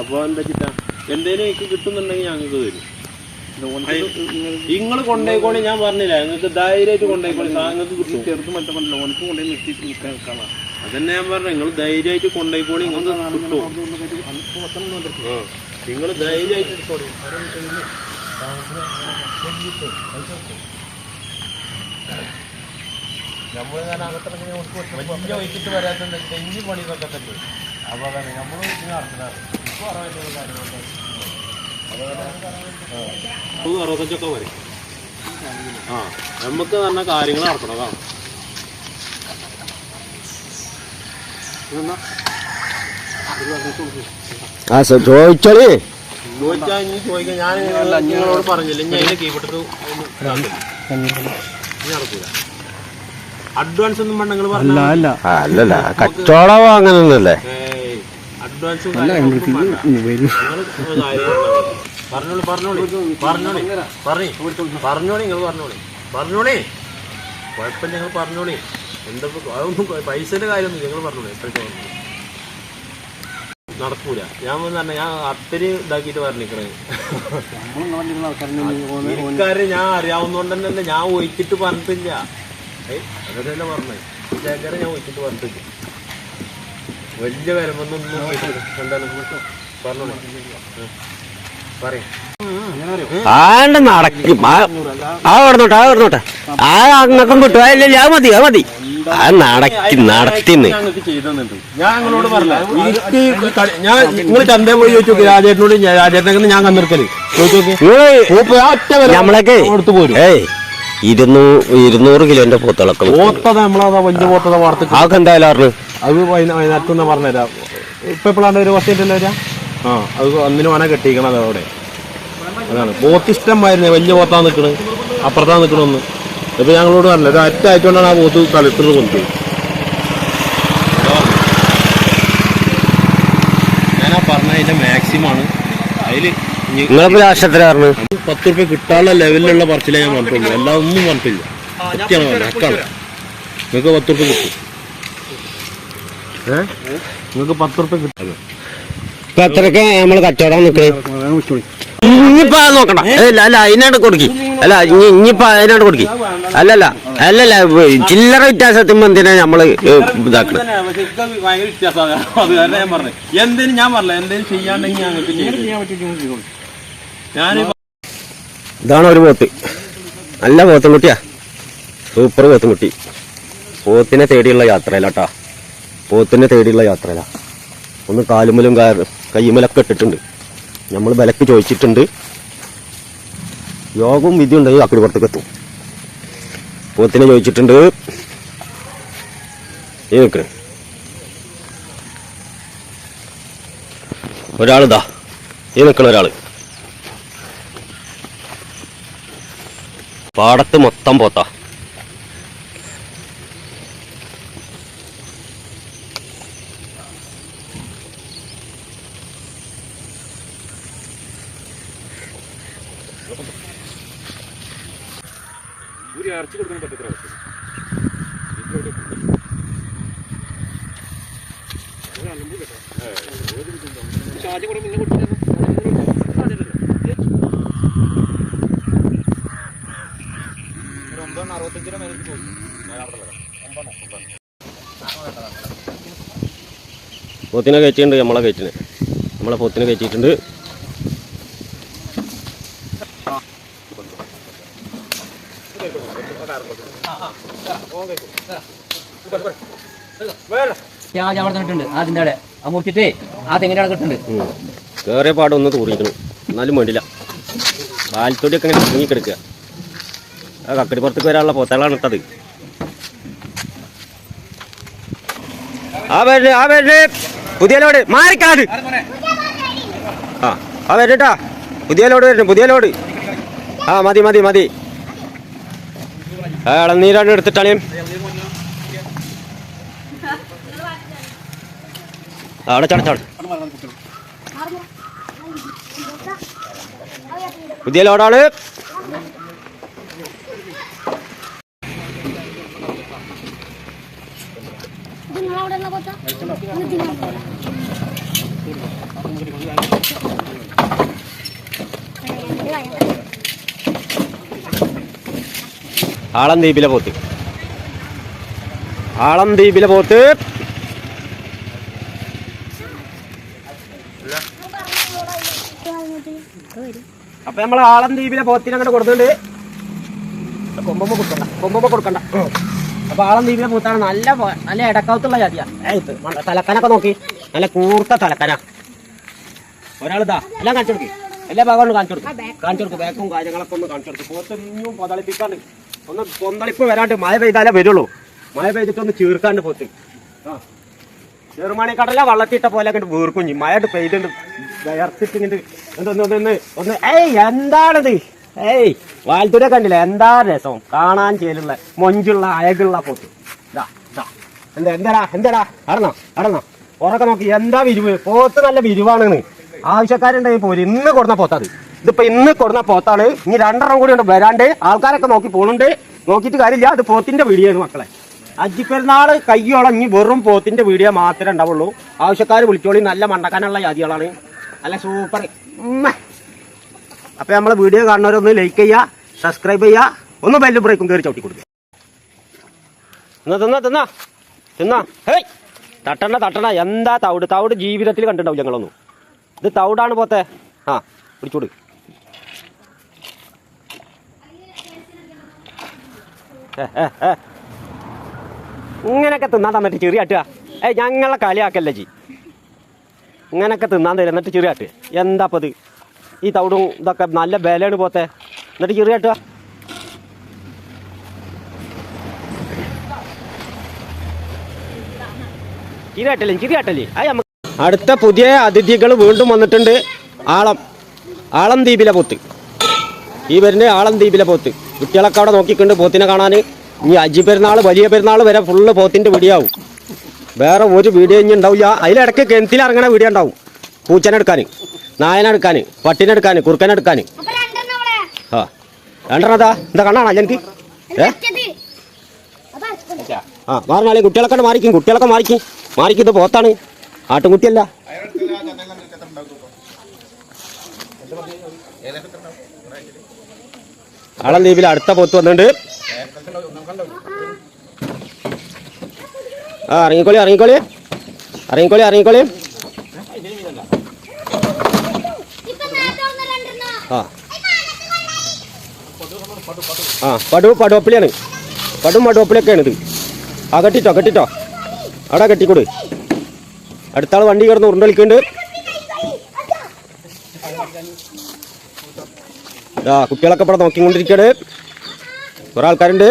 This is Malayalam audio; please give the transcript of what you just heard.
അപ്പൊ എന്താ ചിട്ടാ? എന്തേലും എനിക്ക് കിട്ടുന്നുണ്ടെങ്കിൽ ഞങ്ങൾക്ക് തരും. നിങ്ങൾ കൊണ്ടേക്കോണി ഞാൻ പറഞ്ഞില്ല? നിങ്ങൾക്ക് ധൈര്യമായിട്ട് കൊണ്ടേക്കോണി നിങ്ങൾക്ക് കിട്ടും. ചെറുത് മറ്റേ ഓനക്ക് കൊണ്ടുപോയി നിർത്തിയിട്ട് നിൽക്കാൻ അത് അതന്നെ ഞാൻ പറഞ്ഞു നിങ്ങൾ ധൈര്യമായിട്ട് കൊണ്ടേക്കോണി നിങ്ങൾക്ക് കിട്ടും. നിങ്ങൾ ധൈര്യമായിട്ട് എടുത്തോളി. വലിയ വൈകിട്ട് വരാത്ത തെങ്ങി പണിതൊക്കെ തന്നെ. അപ്പൊ അതാണ് നമ്മൾ അറുപത്തഞ്ചൊക്കെ വരെ. ആ നമുക്ക് പറഞ്ഞ കാര്യങ്ങൾ നടക്കണം കാണാം ആ ചോദിച്ചോളി. ചോദിച്ചാൽ ഇനി ചോദിക്കാം ഞാൻ നിങ്ങളോട് പറഞ്ഞില്ല കീപ്പിട്ടിട്ട് നടക്കൂല. അഡ്വാൻസ് ഒന്നും വേണ്ട നിങ്ങൾ അല്ലല്ല കച്ചവടം അങ്ങനെയൊന്നുമല്ലേ അഡ്വാൻസും പറഞ്ഞോളി. പറഞ്ഞോളി പറഞ്ഞോളി പറഞ്ഞു. പറഞ്ഞോളി നിങ്ങൾ പറഞ്ഞോളി. പറഞ്ഞോളി. കുഴപ്പമില്ല നിങ്ങൾ പറഞ്ഞോളി. എന്താ അതൊന്നും പൈസയുടെ കാര്യമൊന്നും ഞങ്ങൾ പറഞ്ഞോളി. എത്രയ്ക്ക് പറഞ്ഞു. നടക്കൂല. ഞാൻ പറഞ്ഞ ഞാൻ അത്തരി ഇതാക്കിയിട്ട് പറഞ്ഞിക്കണേ ഇക്കാര്യം ഞാൻ അറിയാവുന്നോണ്ട് തന്നെ ഞാൻ ഒഴിച്ചിട്ട് പറഞ്ഞിട്ടില്ല. ഏയ് അതല്ലേ പറഞ്ഞേ ഞാൻ ഒഴിച്ചിട്ട് പറഞ്ഞിട്ടില്ല. വലിയ വരമ്പൊന്നും എന്താണ് പറഞ്ഞോളൂ. പറയും. ആണ്ട് നടക്കും. ആ ആ ആ ആ അങ്ങക്കും കിട്ടും ആ, ഇല്ല ഇല്ല അത് മതി ആ മതി. ആ നടക്കി നടത്തിന്ന്. ആ നമ്മളൊക്കെ കൊടുത്തു പോരും. ഏയ് ഇരുന്നൂ ഇരുന്നൂറ് കിലോന്റെ പൂത്തളക്കം പോത്തത നമ്മളാ വലിയ പോത്തത വാർത്ത ആൾക്ക് എന്തായാലും അറിഞ്ഞു. അത് വൈകുന്നേരത്തുനിന്ന് പറഞ്ഞുതരാം. ഇപ്പൊ എപ്പോഴാണ് ഒരു വർഷമായിട്ടല്ലേ വരാ ആ അത് അന്നിന് വേണേ കെട്ടിക്കണത് അവിടെ. അതാണ്. പോത്ത് ഇഷ്ടമായിരുന്നേ വലിയ പോത്താണ് നിൽക്കണ് അപ്പുറത്താ നിൽക്കണമെന്ന് ഇപ്പൊ ഞങ്ങളോട് പറഞ്ഞില്ല ഒരു അറ്റ ആയിക്കൊണ്ടാണ് ആ പോത്ത് കളിക്കുന്നത് കൊണ്ടുപോയി. ഞാനാ പറഞ്ഞ പത്ത് റുപ്യ കിട്ടാനുള്ള ലെവലിലുള്ള പറച്ചിലേ ഞാൻ പറഞ്ഞിട്ടുള്ളൂ. എല്ലാം ഒന്നും പറഞ്ഞിട്ടില്ല. സത്യമാണ് നിങ്ങൾക്ക് പത്ത് റുപ്യ കിട്ടും. ഏ? നിങ്ങൾക്ക് പത്ത് റുപ്യ കിട്ടും. ഇപ്പൊ അത്രയ്ക്ക് നമ്മൾ കച്ചവടം ഇനിയിപ്പോ നോക്കണ്ട. അല്ല അല്ല അതിനായിട്ട് കൊടുക്കി. അല്ല ഇനി ഇനിയിപ്പോ അതിനായിട്ട് കൊടുക്കി. അല്ലല്ല അല്ലല്ല ചില്ലറ വ്യത്യാസത്തിന് എന്തിനാ നമ്മൾ ഇതാക്കണം ഞാൻ ഇതാണ് ഒരു പോത്ത്. നല്ല പോത്തുംകുട്ടിയാ സൂപ്പർ പോത്തുംകുട്ടി പോത്തിനെ തേടിയുള്ള യാത്രയിലാട്ടാ പോത്തിനെ തേടിയുള്ള യാത്രയല്ല ഒന്ന് കാലുമലും കയ്യുമലൊക്കെ ഇട്ടിട്ടുണ്ട്. നമ്മൾ വിലക്ക് ചോദിച്ചിട്ടുണ്ട്. യോഗവും വിധി ഉണ്ടെങ്കിൽ അക്കടി പുറത്തേക്ക് എത്തും. പോത്തിനെ ചോദിച്ചിട്ടുണ്ട്. ഈ നിൽക്കണേ ഒരാളിതാ ഈ നിൽക്കണ ഒരാൾ. പാടത്ത് മൊത്തം പോത്താ. പോത്തിനെ കയറ്റിയിട്ടുണ്ട് നമ്മളെ കയറ്റിന്. നമ്മളെ പൊത്തിനെ കയറ്റിയിട്ടുണ്ട്. ഞാൻ അവിടെ ആ ആ ഒന്ന് തൂറിയിരിക്കണം. എന്നാലും വേണ്ടില്ല. പാൽത്തൊടിയൊക്കെ ഇങ്ങനെ തൂങ്ങി കിടക്കുക. ആ കക്കടി പുറത്തേക്ക് വരാനുള്ള പോത്തകളാണ് ഇട്ടത്. ആ പേര് ആ പേര് പുതിയ ലോഡ്. മാറിക്കാട്. ആ ആ വരട്ടാ പുതിയ ലോഡ് വരുന്നു പുതിയ ലോഡ്. ആ മതി മതി മതി. ഇളനീരാണ് എടുത്തിട്ടാണ് അവിടെ ചടച്ചാട് പുതിയ ലോഡാണ് നിങ്ങളവിടെ ഉള്ള കൊത്ത? ഇത് തിന്നാൻ പോരാ. ആളം ദ്വീപിലെ പോത്ത്. ആളം ദ്വീപിലെ പോത്ത്. അപ്പൊ നമ്മൾ ആളം ദ്വീപിലെ പോത്തിന് അങ്ങോട്ട് കൊടുത്തിട്ടുണ്ട്. കൊമ്പമ്മ കൊടുക്കണ്ട കൊമ്പമ്മ കൊടുക്കണ്ട. അപ്പൊ ആളം ദ്വീപിലെ പോത്താണ് നല്ല നല്ല ഇടക്കാവത്തുള്ള ജാതിയാ. ഏയ് ഇത് തലക്കനൊക്കെ നോക്കി. നല്ല കൂർത്ത തലക്കന. ഒരാളിതാ എല്ലാം കാണിച്ചു കൊടുക്കി. എല്ലാ ഭാഗവും കാണിച്ചു കൊടുക്കും. കാണിച്ചു കൊടുക്കും. ബാക്കും കാര്യങ്ങളൊക്കെ ഒന്ന് കാണിച്ചു കൊടുക്കും. പോത്തൊന്നും പൊതളിപ്പിക്കാണ്ട്. ഒന്ന് പൊന്തളിപ്പ് വരാണ്ട് മഴ പെയ്താലേ വരുള്ളൂ. മഴ പെയ്തിട്ടൊന്ന് ചീർക്കാണ്ട് പോത്ത്. ആ. ചെറുമണി കടല വള്ളത്തിട്ട പോലെ അങ്ങോട്ട് വീർക്കും ചെയ്യും മഴ പെയ്തുണ്ട് വിയർത്തിട്ട് ഒന്ന് ഒന്ന് ഏയ് എന്താണിത്? ഏയ് വാൽത്തൂരെ കണ്ടില്ല? എന്താ രസം? കാണാൻ ചേലുള്ള മൊഞ്ചുള്ള അയകുള്ള പോത്ത്. എന്താ എന്തരാ എന്തരാ അടന്നോ അടന്നോ. ഉറക്കെ നോക്കി എന്താ വിരിവ്? പോത്ത് നല്ല വിരിവാണെന്ന് ആവശ്യക്കാരുണ്ടെങ്കിൽ പോര്. ഇന്ന് കൊടുന്ന പോത്തത് ഇതിപ്പോ ഇന്ന് കൊടുന്ന പോത്താണ് ഇനി രണ്ടെണ്ണം കൂടി ഉണ്ട്. വരാണ്ട് ആൾക്കാരൊക്കെ നോക്കി പോണുണ്ട്. നോക്കിയിട്ട് കാര്യമില്ല. അത് പോത്തിന്റെ വീടിയാണ് മക്കളെ. അജിപ്പെരുന്നാൾ കയ്യോളം ഇനി വെറും പോത്തിന്റെ വീഡിയോ മാത്രമേ ഉണ്ടാവുള്ളൂ. ആവശ്യക്കാർ വിളിച്ചോളി. നല്ല മണ്ടക്കാനുള്ള ജാതികളാണ്. അല്ല സൂപ്പർ അപ്പൊ നമ്മളെ വീഡിയോ കാണുന്നവരൊന്ന് ലൈക്ക് ചെയ്യുക സബ്സ്ക്രൈബ് ചെയ്യുക ഒന്ന് ബെല്ല് ബ്രേക്കും കയറി ചവിട്ടി കൊടുക്കുക തിന്നാ തിന്നാ തിന്നാ. തിന്നാ. ഹേയ്. തട്ടണ തട്ടണ. എന്താ തവിട്? തവിട് ജീവിതത്തിൽ കണ്ടിട്ടുണ്ടാവും ഞങ്ങളൊന്നും ഇത് തവിടാണ് പോത്തെ. ആ പിടിച്ചോട് ഏ, ഏ, ഏ. ഇങ്ങനൊക്കെ തിന്നാൻ തന്നിട്ട് ചെറിയാട്ടുക ഏ ഞങ്ങളെ കളിയാക്കല്ലേ ജി. ഇങ്ങനൊക്കെ തിന്നാൻ തരും. എന്നിട്ട് ചെറിയാട്ട് എന്താ ഇത് ഈ തവിടും ഇതൊക്കെ നല്ല വിലയാണ് പോത്തെ. എന്നിട്ട് ചെറിയാട്ടുക ചിരിയാട്ടല്ലേ ചിരിയാട്ടല്ലേ നമുക്ക് അടുത്ത പുതിയ അതിഥികൾ വീണ്ടും വന്നിട്ടുണ്ട്. ആളം ആളം ദ്വീപിലെ പോത്ത്. ഈ വരുന്ന ആളം ദ്വീപിലെ പോത്ത്. കുട്ടികളൊക്കെ അവിടെ നോക്കിക്കൊണ്ട് പോത്തിനെ കാണാൻ. ഇനി അജി പെരുന്നാൾ വലിയ പെരുന്നാൾ വരെ ഫുള്ള് പോത്തിന്റെ വീഡിയോ ആവും. വേറെ ഒരു വീഡിയോ ഇനി ഉണ്ടാവില്ല. അതിലിടയ്ക്ക് കിണറ്റിൽ ഇറങ്ങണ വീഡിയോ ഉണ്ടാവും. പൂച്ചനെടുക്കാൻ നായനെടുക്കാൻ പട്ടിനെടുക്കാൻ കുറുക്കനെടുക്കാൻ ആ രണ്ടെണ്ണതാ എന്താ കണ്ണാണോ എനിക്ക് ഏ. ആ മാറിനാളെ കുട്ടികളൊക്കെ മാറിക്കും കുട്ടികളൊക്കെ മാറിക്കും. മാറിക്കും ഇത് പോത്താണ്. ആട്ടുംകുട്ടിയല്ല. ആളം ലീവിൽ അടുത്ത പോത്ത് വന്നിട്ടുണ്ട്. ആ ഇറങ്ങിക്കോളി ഇറങ്ങിക്കോളി. ഇറങ്ങിക്കോളി ഇറങ്ങിക്കോളി. ആ. ആ പടു പടുവപ്പിളിയാണ് പടും പടുവപ്പിളിയൊക്കെയാണ് ഇത് ആ കെട്ടിട്ടോ കെട്ടിട്ടോ. അവിടെ കെട്ടിക്കൊടു. അടുത്ത ആൾ വണ്ടി കിടന്ന് ഉരുണ്ടളിക്കുന്നുണ്ട് ആ കുട്ടികളൊക്കെ ഇവിടെ നോക്കിക്കൊണ്ടിരിക്കുകയാണ് കുറേ ആൾക്കാരുണ്ട്.